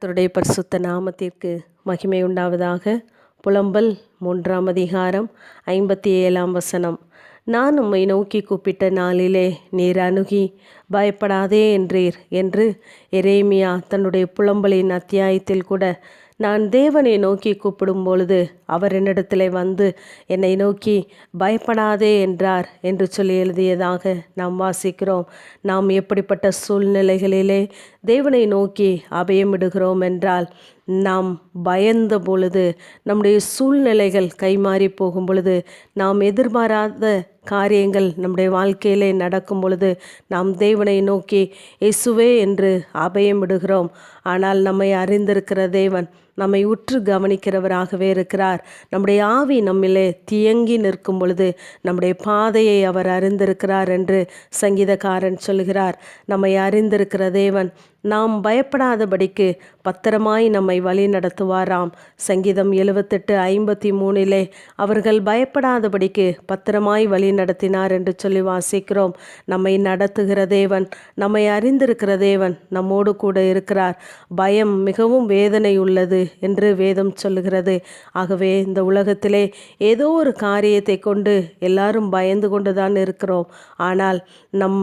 கர்த்தருடைய பரிசுத்த நாமத்திற்கு மகிமை உண்டாவதாக. புலம்பல் மூன்றாம் அதிகாரம் ஐம்பத்தி ஏழாம் வசனம். நான் உம்மை நோக்கி கூப்பிட்ட நாளிலே நீர் அணுகி பயப்படாதே என்றீர் என்று எரேமியா தன்னுடைய புலம்பலின் அத்தியாயத்தில் கூட நான் தேவனை நோக்கி கூப்பிடும் பொழுது அவர் என்னிடத்தில் வந்து என்னை நோக்கி பயப்படாதே என்றார் என்று சொல்லி எழுதியதாக நாம் வாசிக்கிறோம். நாம் எப்படிப்பட்ட சூழ்நிலைகளிலே தேவனை நோக்கி அபயமிடுகிறோம் என்றால் நாம் பயந்த பொழுது நம்முடைய சூழ்நிலைகள் கைமாறி போகும் பொழுது நாம் எதிர்பாராத காரியங்கள் நம்முடைய வாழ்க்கையிலே நடக்கும் பொழுது நாம் தேவனை நோக்கி இயேசுவே என்று அபயமிடுகிறோம். ஆனால் நம்மை அறிந்திருக்கிற தேவன் நம்மை உற்று கவனிக்கிறவராகவே இருக்கிறார். நம்முடைய ஆவி நம்மிலே தியங்கி நிற்கும் பொழுது நம்முடைய பாதையை அவர் அறிந்திருக்கிறார் என்று சங்கீதக்காரன் சொல்கிறார். நம்மை அறிந்திருக்கிற தேவன் நாம் பயப்படாதபடிக்கு பத்திரமாய் நம்மை வழி நடத்துவாராம். சங்கீதம் எழுவத்தெட்டு ஐம்பத்தி மூணிலே அவர்கள் பயப்படாதபடிக்கு பத்திரமாய் வழி நடத்தினார் என்று சொல்லி வாசிக்கிறோம். நம்மை நடத்துகிற தேவன் நம்மை அறிந்திருக்கிற தேவன் நம்மோடு கூட இருக்கிறார். பயம் மிகவும் வேதனை உள்ளது என்று வேதம் சொல்லுகிறது. ஆகவே இந்த உலகத்திலே ஏதோ ஒரு காரியத்தை கொண்டு எல்லாரும் பயந்து கொண்டு தான் இருக்கிறோம். ஆனால் நம்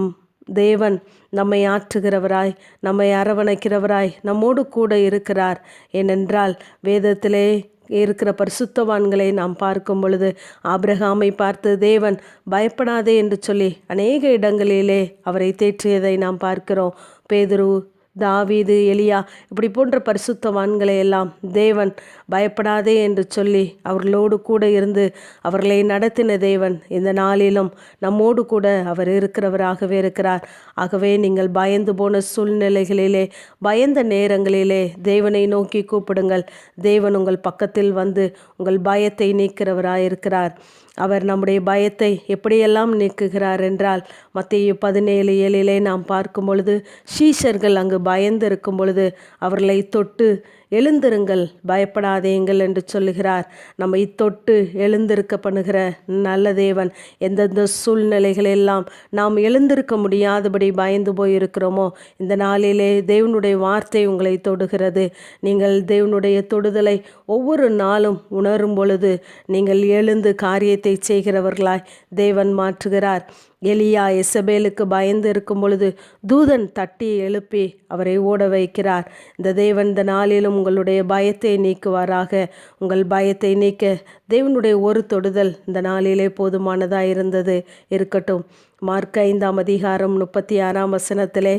தேவன் நம்மை ஆற்றுகிறவராய் நம்மை அரவணைக்கிறவராய் நம்மோடு கூட இருக்கிறார். ஏனென்றால் வேதத்திலே இருக்கிற பரிசுத்தவான்களை நாம் பார்க்கும் பொழுது ஆபிரகாமை பார்த்து தேவன் பயப்படாதே என்று சொல்லி அநேக இடங்களிலே அவரை தேற்றியதை நாம் பார்க்கிறோம். பேதுரு தாவீது எலியா இப்படி போன்ற பரிசுத்தவான்களை எல்லாம் தேவன் பயப்படாதே என்று சொல்லி அவர்களோடு கூட இருந்து அவர்களை நடத்தின தேவன் இந்த நாளிலும் நம்மோடு கூட அவர் இருக்கிறவராகவே இருக்கிறார். ஆகவே நீங்கள் பயந்து போன சூழ்நிலைகளிலே பயந்த நேரங்களிலே தேவனை நோக்கி கூப்பிடுங்கள். தேவன் உங்கள் பக்கத்தில் வந்து உங்கள் பயத்தை நீக்கிறவராயிருக்கிறார். அவர் நம்முடைய பயத்தை எப்படியெல்லாம் நீக்குகிறார் என்றால் மத்திய பதினேழு ஏழிலே நாம் பார்க்கும் பொழுது ஷீஷர்கள் அங்கு பயந்து இருக்கும் பொழுது அவர்களை தொட்டு எழுந்திருங்கள் பயப்படாதேங்கள் என்று சொல்லுகிறார். நம்மை தொட்டு எழுந்திருக்க பண்ணுகிற நல்ல தேவன் எந்தெந்த சூழ்நிலைகளெல்லாம் நாம் எழுந்திருக்க முடியாதபடி பயந்து போயிருக்கிறோமோ இந்த நாளிலே தேவனுடைய வார்த்தை உங்களை தொடுகிறது. நீங்கள் தேவனுடைய தொடுதலை ஒவ்வொரு நாளும் உணரும் பொழுது நீங்கள் எழுந்து காரியத்தை செய்கிறவர்களாய் தேவன் மாற்றுகிறார். எலியா எசபேலுக்கு பயந்து இருக்கும் பொழுது தூதன் தட்டி எழுப்பி அவரை ஓட வைக்கிறார் இந்த தேவன் இந்த நாளிலும் உங்களுடைய பயத்தை நீக்குவாராக. உங்கள் பயத்தை நீக்க தேவனுடைய ஒரு தொடுதல் இந்த நாளிலே போதுமானதாக இருந்தது. இருக்கட்டும். மார்க் ஐந்தாம் அதிகாரம் முப்பத்தி ஆறாம் வசனத்திலே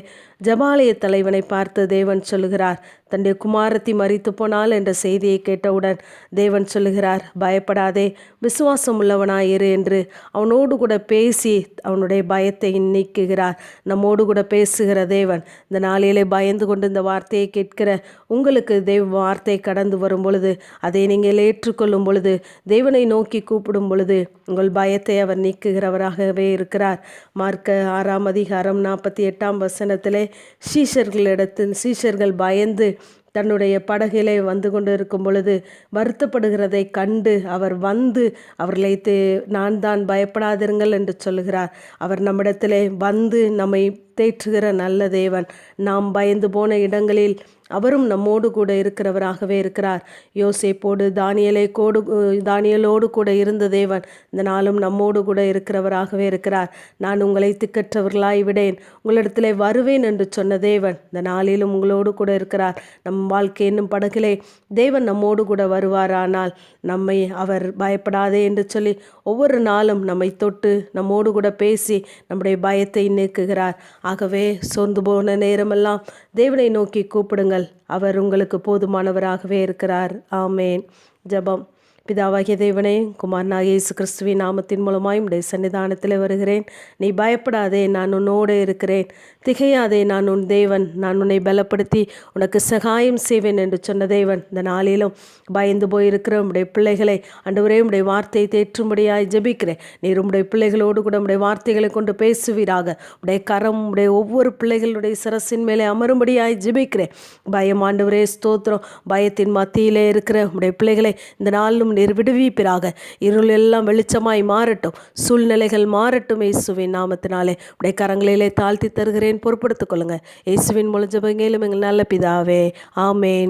ஜபாலய தலைவனை பார்த்து தேவன் சொல்லுகிறார் தன்னுடைய குமாரத்தி மறித்து போனால் என்ற செய்தியை கேட்டவுடன் தேவன் சொல்லுகிறார் பயப்படாதே விசுவாசம் உள்ளவனாயிரு என்று அவனோடு கூட பேசி அவனுடைய பயத்தை நீக்குகிறார். நம்மோடு கூட பேசுகிற தேவன் இந்த நாளிலே பயந்து கொண்டு இந்த வார்த்தையை கேட்கிற உங்களுக்கு தேவ வார்த்தை கடந்து வரும் பொழுது அதை நீங்கள் ஏற்றுக்கொள்ளும் பொழுது தேவனை நோக்கி கூப்பிடும் பொழுது உங்கள் பயத்தை அவர் நீக்குகிறவராகவே இருக்கிறார். மார்க்க ஆறாம் அதிகாரம் நாற்பத்தி எட்டாம் வசனத்திலே சீஷர்களிடத்தில் சீஷர்கள் பயந்து தன்னுடைய படகிலே வந்து கொண்டு இருக்கும் பொழுது வருத்தப்படுகிறதை கண்டு அவர் வந்து அவர்களை தே நான் தான் பயப்படாதிருங்கள் என்று சொல்லுகிறார். அவர் நம்மிடத்திலே வந்து நம்மை தேற்றுகிற நல்ல தேவன். நாம் பயந்து போன இடங்களில் அவரும் நம்மோடு கூட இருக்கிறவராகவே இருக்கிறார். யோசேப்போடு தானியலை கோடு தானியலோடு கூட இருந்த தேவன் இந்த நாளும் நம்மோடு கூட இருக்கிறவராகவே இருக்கிறார். நான் உங்களை திக்கற்றவர்களாய் விடேன். உங்களிடத்திலே வருவேன் என்று சொன்ன தேவன் இந்த நாளிலும் உங்களோடு கூட இருக்கிறார். நம் வாழ்க்கை என்னும் படகிலே தேவன் நம்மோடு கூட வருவாரானால் நம்மை அவர் பயப்படாதே என்று சொல்லி ஒவ்வொரு நாளும் நம்மை தொட்டு நம்மோடு கூட பேசி நம்முடைய பயத்தை நீக்குகிறார். ஆகவே சோர்ந்து போன நேரமெல்லாம் தேவனை நோக்கி கூப்பிடுங்கள். அவர் உங்களுக்கு போதுமானவராகவே இருக்கிறார். ஆமேன். ஜபம். பிதாவாகிய தேவனே குமாரனாகிய இயேசு கிறிஸ்துவின் நாமத்தின் மூலமாய் உடைய சன்னிதானத்தில் வருகிறேன். நீ பயப்படாதே நான் உன்னோடு இருக்கிறேன். திகையாதே நான் உன் தேவன். நான் உன்னை பலப்படுத்தி உனக்கு சகாயம் செய்வேன் என்று சொன்ன தேவன். இந்த நாளிலும் பயந்து போயிருக்கிற உடைய பிள்ளைகளை அன்றுவரே உடைய வார்த்தையை தேற்றும்படியாய் ஜெபிக்கிறேன். நீர் உடைய பிள்ளைகளோடு கூட உடைய வார்த்தைகளை கொண்டு பேசுவீராக. உடைய கரம் உடைய ஒவ்வொரு பிள்ளைகளுடைய சிரசின் மேலே அமரும்படியாய் ஜெபிக்கிறேன். பயம் ஆண்டவரே ஸ்தோத்திரம். பயத்தின் மத்தியிலே இருக்கிற உடைய பிள்ளைகளை இந்த நாளிலும் நீர் விடுவிப்பீராக. இருள் எல்லாம் வெளிச்சமாய் மாறட்டும். சூழ்நிலைகள் மாறட்டும் இயேசுவின் நாமத்தினாலே. உடைய கரங்களிலே தாழ்த்தி தருகிறேன். பொறுப்படுத்திக் கொள்ளுங்க இயேசுவின் மூலம் ஜெபங்கேலும் எங்கள் நல்ல பிதாவே. ஆமேன்.